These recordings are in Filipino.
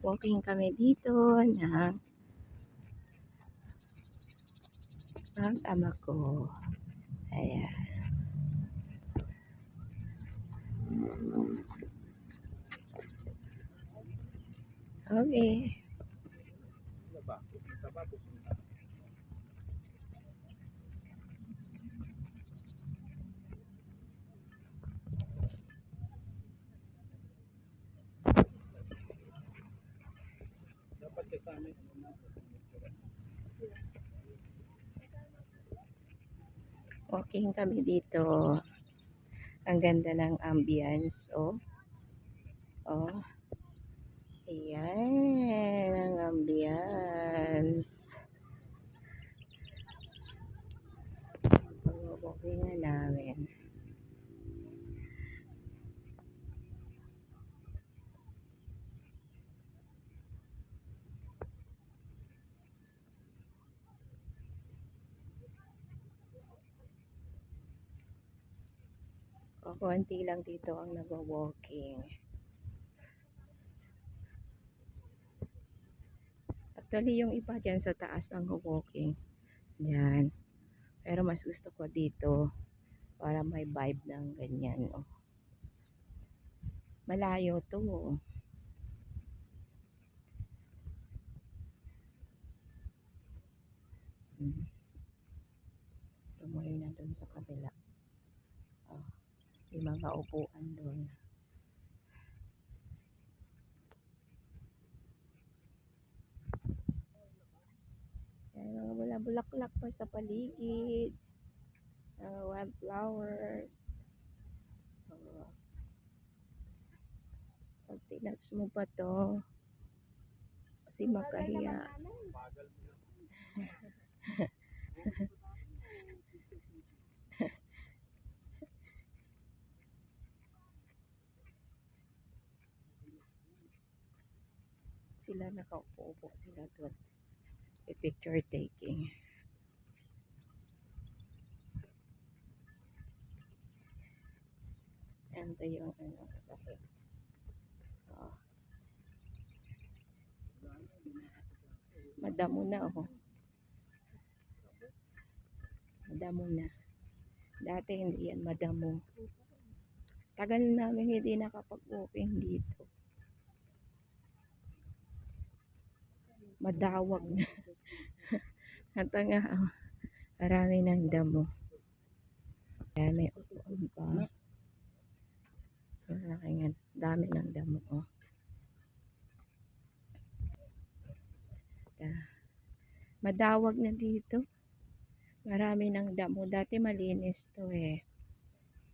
Walking kami dito ng ang ama ko. Ayan. Okay. Walking kami dito. Ang ganda ng ambience, oh. Oh. Ayan, ang ambience. Pag-walking na namin. O, konti lang dito ang nagwa-walking. Actually, yung iba dyan sa taas ang walking. Yan. Pero mas gusto ko dito para may vibe ng ganyan. Oh. Malayo to. Oh. Hmm. Tumuloy na dun sa kabila. May mga upuan doon. Yan, mga wala bulaklak pa sa paligid. Mga wildflowers. Oh. Pag tinats mo pa to, kasi makahiya. sila nakaupo-upo sila doon. picture taking. And ito yung ano, sakit. Oh. Madamo na oh. Madamo na. Dati hindi yan madamo. Tagal namin hindi nakapag-walking dito. Madawag na. At nga, oh, marami ng damo. Kaya may upuan pa. Marami nga, dami ng damo. Oh. Ah, Madawag na dito. Marami ng damo. Dati malinis to eh.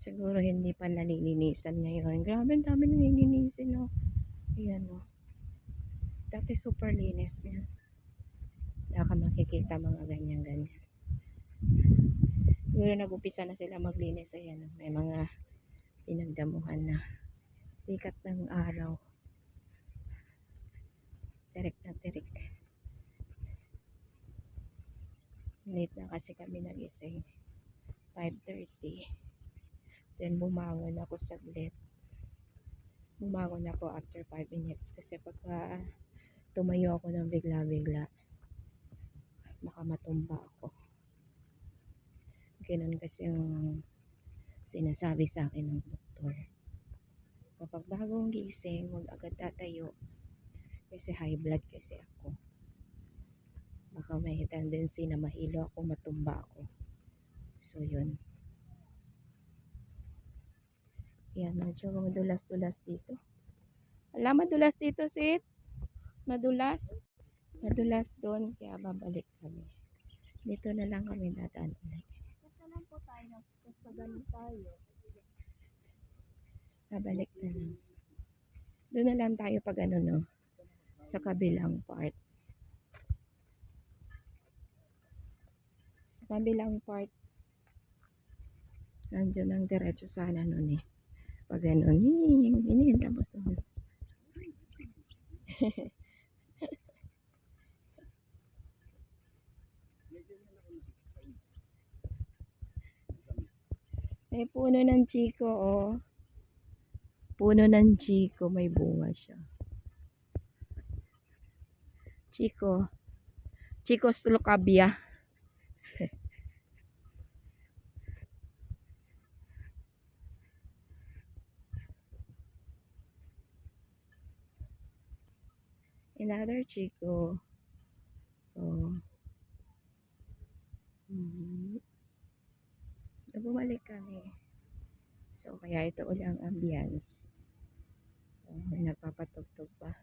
Siguro hindi pa nalilinisan ngayon. Grabe, ang dami nang nilinisin, no. Ayan, no. Dati super linis yan. Wala ka makikita mga ganyan-ganyan. Siguro nag-upisa na sila maglinis. Ayan. May mga pinagdamuhan na. Sikat ng araw. Tirik na tirik. Late na kasi kami nagising. 5.30. Then bumangon ako saglit. Bumangon ako after 5 minutes kasi pagka tumayo ako ng bigla-bigla baka matumba ako. Ganun kasi yung sinasabi sa akin ng doktor. Kapag bagong gising, huwag agad tatayo kasi high blood kasi ako. Baka may tendency na mahilo ako, matumba ako. So, yun. Yan, medyo madulas-dulas dito. Wala, madulas dito, Sid. Madulas. Madulas doon, kaya babalik kami. Dito na lang kami dadaan ulit. Lang po tayo, ganun tayo. Babalik na lang. Doon na lang tayo pag ano, no? Sa kabilang part. Sa kabilang part. Nandiyon ang diretso sana nun eh. Pag ganun, hiing, hiing, tapos doon. May chiko, oh. Puno ng chiko, may bunga siya. Chico. Chico's Lucabia. Another Chico. Oh. Mhm. So, bumalik kami. So, kaya ito uli ang ambience. May nagpapatugtog pa.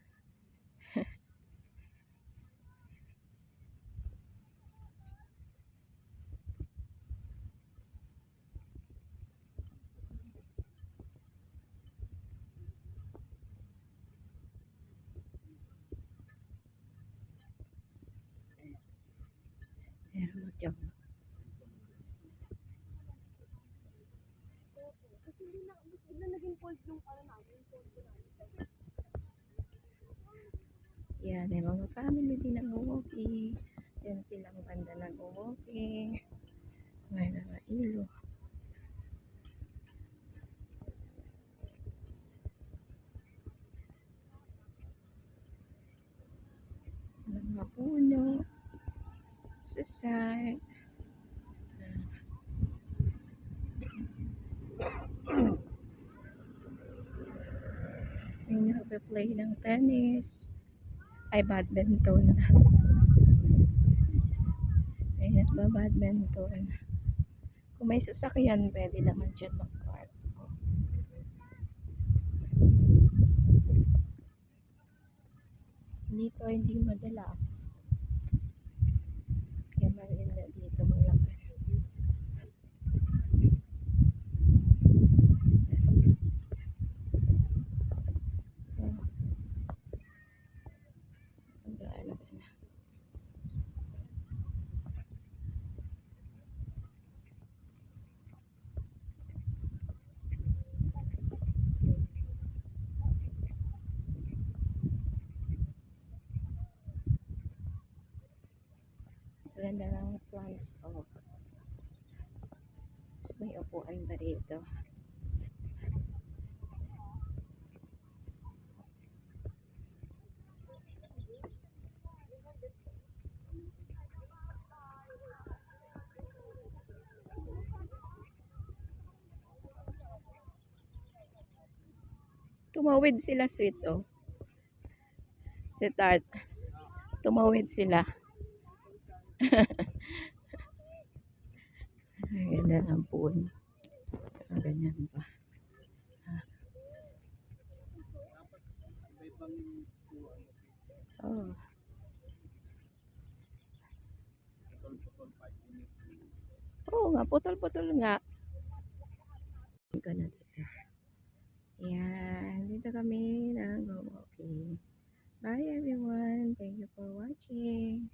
Mo dyan. Kasi hindi na, bigla naging cold yung ano namin, cold ko namin. Yan, may mga family din nag-walking. Yan silang banda nag-walking. May mga ilo. Mga puno. Sa side. May nagpe-play ng tennis. Ay, badminton. May nagba-badminton. Kung may sasakyan, pwede naman dyan mag-park. Dito, hindi madalas. Kaya maganda dito malaki. Oh. Ang gaano ka na. Ganda ng plants. Oh. Tapos may upuan pa rito. Tumawid sila sweet oh. Si Tart. Tumawid sila. Ay, ganda ng puno. Pero ganyan pa. Ah. Oh. Oo nga, putol-putol nga. Dito na dito. Ayan, dito kami ng go walking. Bye everyone. Thank you for watching.